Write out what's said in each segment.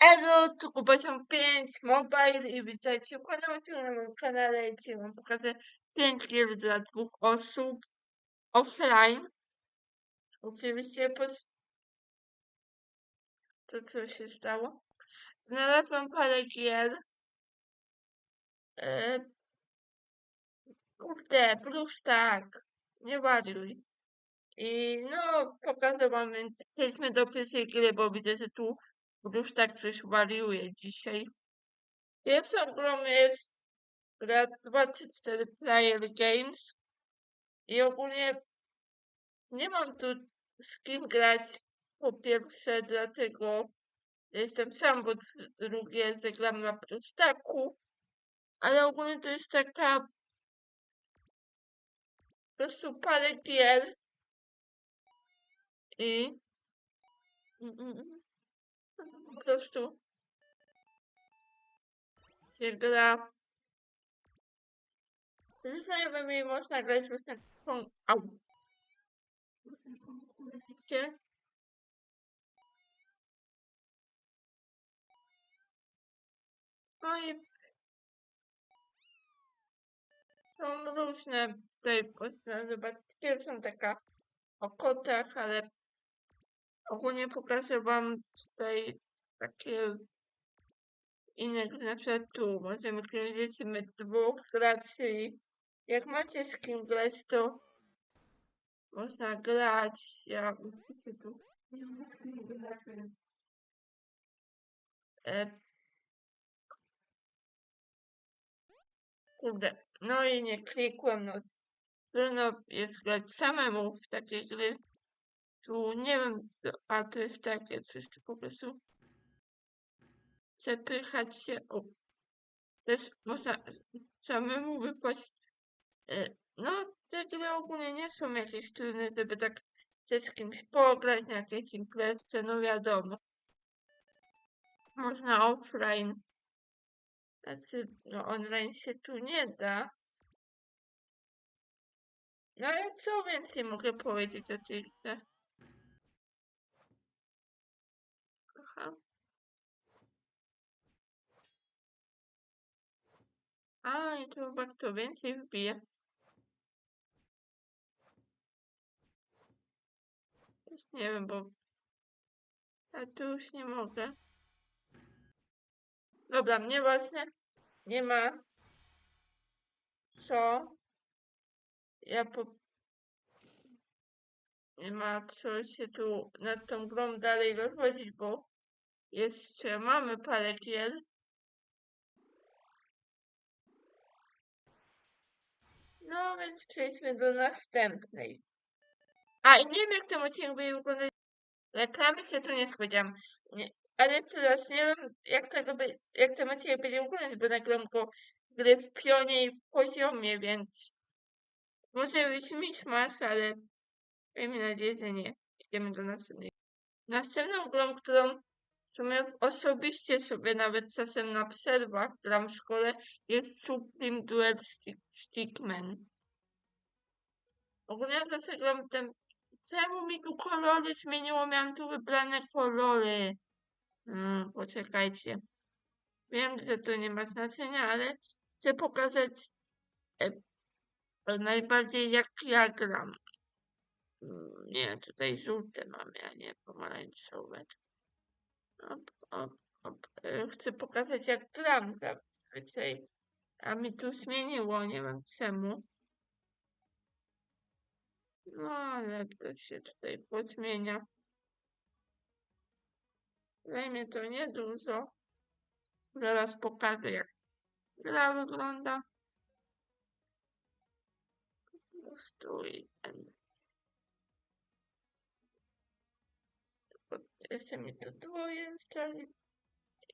Elo, tu Kubacią 5 Mobile i witajcie w kolejnym na moim kanale, gdzie wam pokażę 5 gier dla dwóch osób offline. Oczywiście pos... To co się stało? Znalazłam parę gier. E... Kurde, plus tak, nie wariuj. I no, pokażę wam, więc przejdźmy do pierwszej gry, bo widzę, że tu już tak coś wariuje dzisiaj. Pierwszą grą jest gra 2 czy 4 Player Games. I ogólnie nie mam tu z kim grać po pierwsze, dlatego jestem sam, bo drugie zagram na prostaku, ale ogólnie to jest taka po prostu parę gier. I mm, mm, mm prostu się gra. Ze znajomymi można grać właśnie taką... Au. No i są różne tutaj można zobaczyć pierwszą taka o kotach, ale ogólnie pokażę wam tutaj takie inne, na przykład tu możemy kręcić my dwóch graczy. Jak macie z kim grać, to można grać. Ja oczywiście tu nie mam z kim grać, więc... E... Kurde, no i nie klikłem, no trudno jest grać samemu w takie gry. Tu nie wiem, a to jest takie coś, tu po prostu przepychać się. O, też można samemu wypaść. E, no, te gry ogólnie nie są jakieś trudne, żeby tak się z kimś pograć na jakiejś imprezce, no wiadomo. Można offline. Znaczy, no online się tu nie da. No ale co więcej mogę powiedzieć o tej grze? A, i to chyba kto więcej wbije. Już nie wiem, bo... A tu już nie mogę. Dobra, mnie właśnie nie ma co. Ja po... Nie ma co się tu nad tą grą dalej rozwodzić, bo jeszcze mamy parę gier. No więc przejdźmy do następnej. A i nie wiem jak ten odcinek będzie wyglądać. Reklamy się tu nie spodziewam. Nie. Ale jeszcze raz, nie wiem jak tego by, jak ten odcinek będzie wyglądać, bo nagram go gry w pionie i poziomie, więc może być miszmasz, ale miejmy nadzieję, że nie. Idziemy do następnej. Następną grą, którą sumie osobiście sobie nawet czasem na przerwach gram w szkole, jest Supreme Duel Stick, Stickman. Ogólnie zawsze gram ten... Czemu mi tu kolory zmieniło? Miałam tu wybrane kolory. Hmm, poczekajcie. Wiem, że to nie ma znaczenia, ale chcę pokazać e, najbardziej jak ja gram. Hmm, nie, tutaj żółte mamy, a nie pomarańczowe. Op, op, op. E, chcę pokazać jak gram zazwyczaj. A mi tu zmieniło, nie wiem czemu. No, ale to się tutaj pozmienia. Zajmie to niedużo. Zaraz pokażę, jak gra wygląda. Stój ten. Jeszcze mi to dwoje.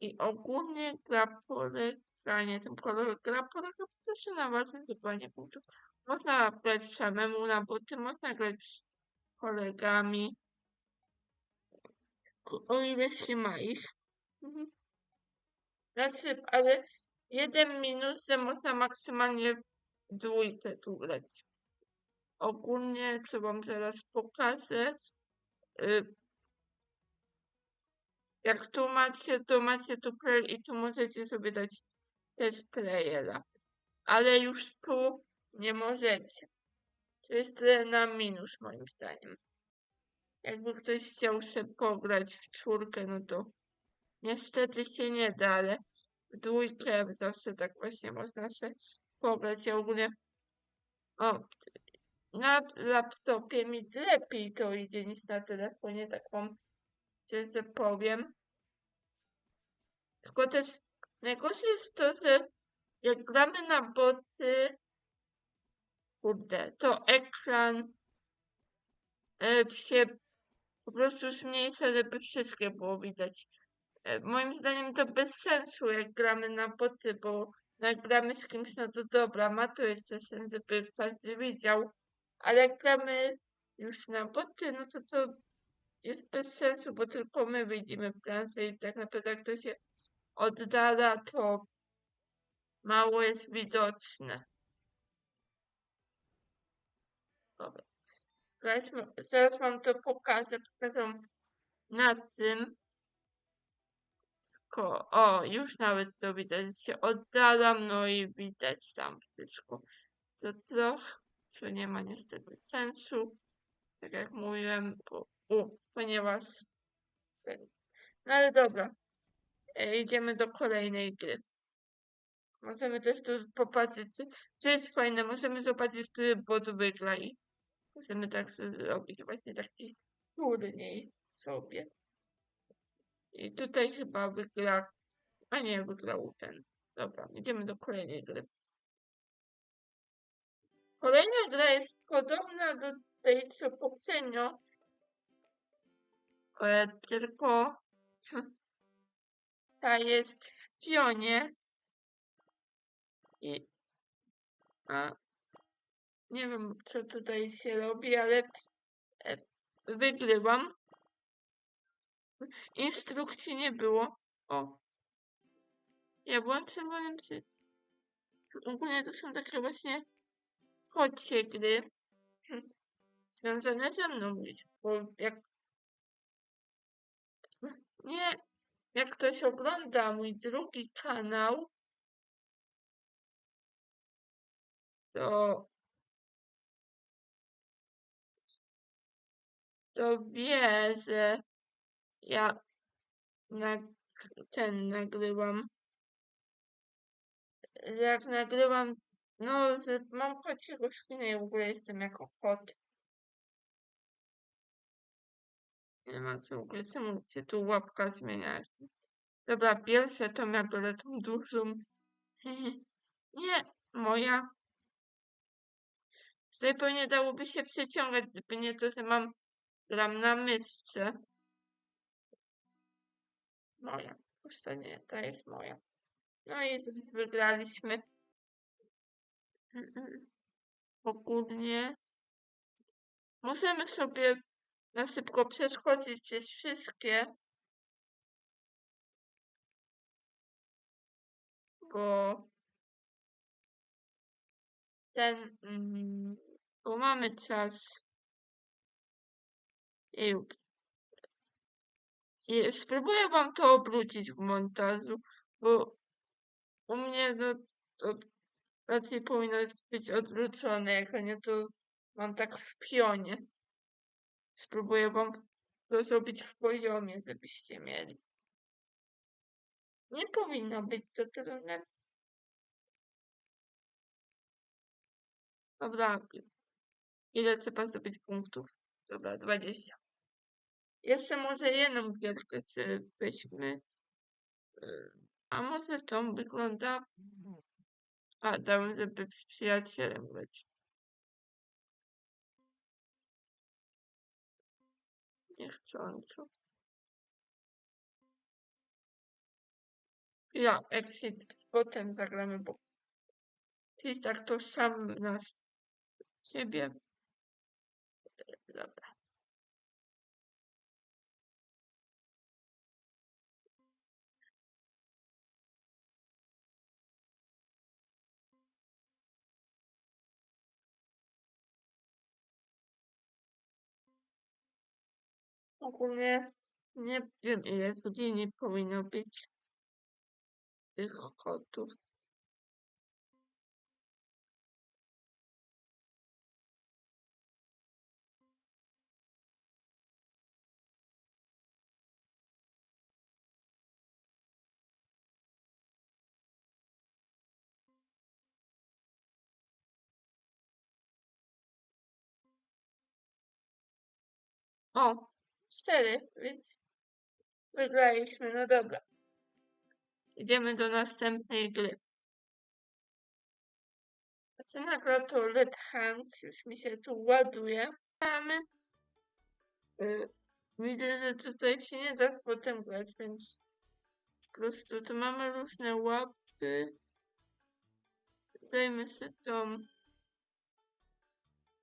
I ogólnie gra polega, nie tym kolorem, gra polega po prostu na walce zdobywania punktów. Można grać samemu na boty, można grać z kolegami. O ile się ma ich. Mhm. Znaczy, ale jeden minus, że można maksymalnie dwójkę tu grać. Ogólnie, co wam zaraz pokażę, y, Jak tu macie, to macie tu player i tu możecie sobie dać też playera. Ale już tu nie możecie. To jest na minus moim zdaniem. Jakby ktoś chciał sobie pograć w czwórkę, no to niestety się nie da, ale w dwójkę zawsze tak właśnie można się pograć. Ja ogólnie o, na laptopie mi lepiej to idzie niż na telefonie, tak wam szczerze powiem. Tylko też najgorsze jest to, że jak gramy na boty, kurde, to ekran e, się po prostu zmniejsza, żeby wszystkie było widać. E, moim zdaniem to bez sensu, jak gramy na boty, bo jak gramy z kimś, no to dobra, ma to jeszcze sens, żeby każdy widział, ale jak gramy już na boty, no to to jest bez sensu, bo tylko my widzimy planszę i tak naprawdę jak to się oddala, to mało jest widoczne. Dobra. Zaraz, wam to pokażę, pokażę na tym. O, już nawet to widać, się oddalam, no i widać tam wszystko. Co trochę, co nie ma niestety sensu, tak jak mówiłem, bo, u, ponieważ... No ale dobra, e, idziemy do kolejnej gry. Możemy też tu popatrzeć, co- jest fajne, możemy zobaczyć, który bot wygra i możemy tak zrobić właśnie taki turniej sobie. I tutaj chyba wygra, a nie, wygrał ten. Dobra, idziemy do kolejnej gry. Kolejna gra jest podobna do tej, co poprzednio, tylko ta jest w pionie i a, nie wiem, co tutaj się robi, ale e, wygrywam. Instrukcji nie było. O. Ja byłam czerwonym przy... Ogólnie to są takie właśnie chodźcie gry związane ze mną, bo jak nie, jak ktoś ogląda mój drugi kanał, to to wie, że ja na, ten nagrywam, jak nagrywam, no, że mam szkinę i w ogóle jestem jako kot. Nie ma co w ogóle, czemu się tu łapka zmienia? Dobra, pierwsze to ja biorę tą dużą. Nie, moja. Tutaj pewnie dałoby się przeciągać, gdyby nie to, że mam gram na myszce. Moja. Puszczę nie, to jest moja. No i wygraliśmy. Ogólnie możemy sobie na szybko przeskoczyć przez wszystkie, bo ten, mm, bo mamy czas. I, spróbuję wam to obrócić w montażu, bo u mnie no, to raczej powinno być odwrócone, jak nie to mam tak w pionie. Spróbuję wam to zrobić w poziomie, żebyście mieli. Nie powinno być to trudne. Dobra. Ile trzeba zdobyć punktów? Dobra, 20. Jeszcze może jedną gierkę sobie weźmy. Y, A może tą wygląda... A, dałem, żeby z przyjacielem grać. Niechcąco. Ja, exit, potem zagramy, bo i tak to sam na siebie. Dobra. Ogólnie Nie wiem ile godzin powinno być tych kotów. O, cztery, więc wygraliśmy. No dobra. Idziemy do następnej gry. Cena gra to Red Hands, już mi się tu ładuje. Mamy. Y, widzę, że tutaj się nie da z potem grać, więc po prostu tu mamy różne łapy. Dajmy sobie tą po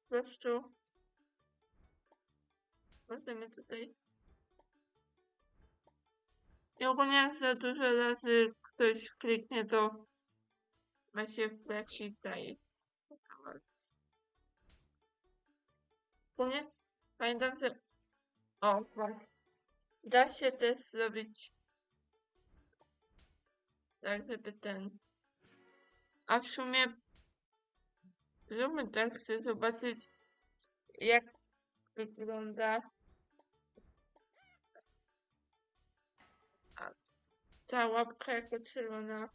prostu możemy tutaj i ogólnie jak za dużo razy ktoś kliknie, to ma się wleci daje. Ogólnie pamiętam, że o, właśnie. Da się też zrobić tak, żeby ten a w sumie zróbmy tak, chcę zobaczyć jak wygląda ta łapka jako czerwona.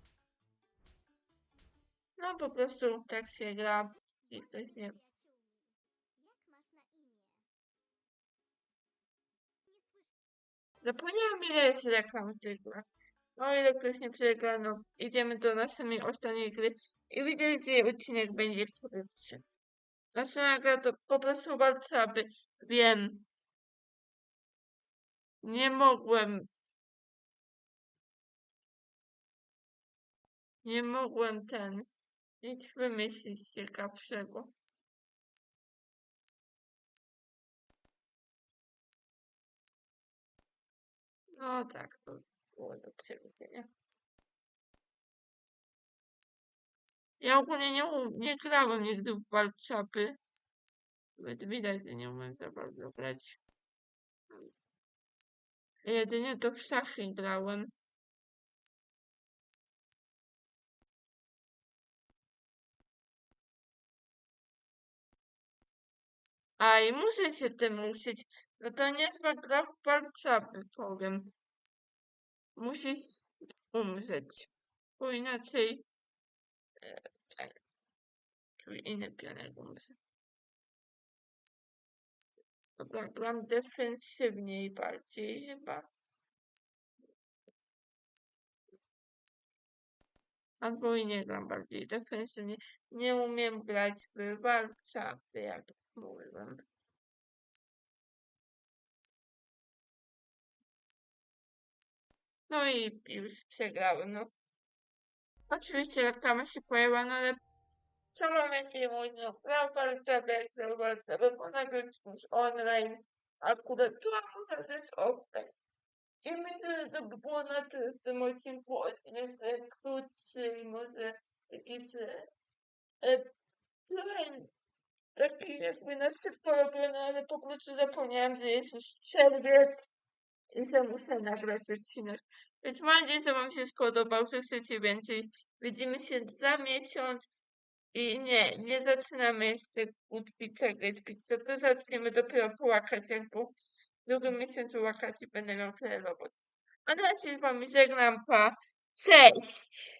No po prostu tak się gra i coś nie. Zapomniałam ile jest reklam w tej grze. O ile ktoś nie przegra, no idziemy do następnej ostatniej gry i widzieli, że odcinek będzie krótszy. Następna gra to po prostu bardzo aby wiem. Nie mogłem. Nie mogłem ten nic wymyślić ciekawszego. No tak, to było do przewidzenia. Ja ogólnie nie, nie grałem nigdy w Warszapy. Nawet widać, że nie umiem za bardzo grać. Jedynie to w szachy grałem. A i muszę się tym uczyć. No to nie jest gra w Warszapy, powiem. Musisz umrzeć. Bo inaczej... E, tak. Czyli inny pionek umrze. Dobra, gram defensywniej bardziej chyba. Albo i nie gram bardziej defensywnie. Nie umiem grać w Warszapy, jak No i już przegrałem, no. Oczywiście reklama się pojawiła, no ale co mam więcej mówić, no, grał Warszawę, jak grał Warszawę, bo nagle już online, akurat tu akurat jest offline. I myślę, że to by było na w tym odcinku, odcinek krótszy i może jakiś e, taki jakby na szybko robiony, ale po prostu zapomniałam, że jest już czerwiec i że muszę nagrać odcinek. Więc mam nadzieję, że Wam się spodobał, że chcecie więcej. Widzimy się za miesiąc. I nie, nie zaczynamy jeszcze od pizza, grać pizza, to zaczniemy dopiero po wakacjach, bo w drugim miesiącu wakacji będę miał tyle robot. A teraz się z Wami żegnam, pa. Cześć!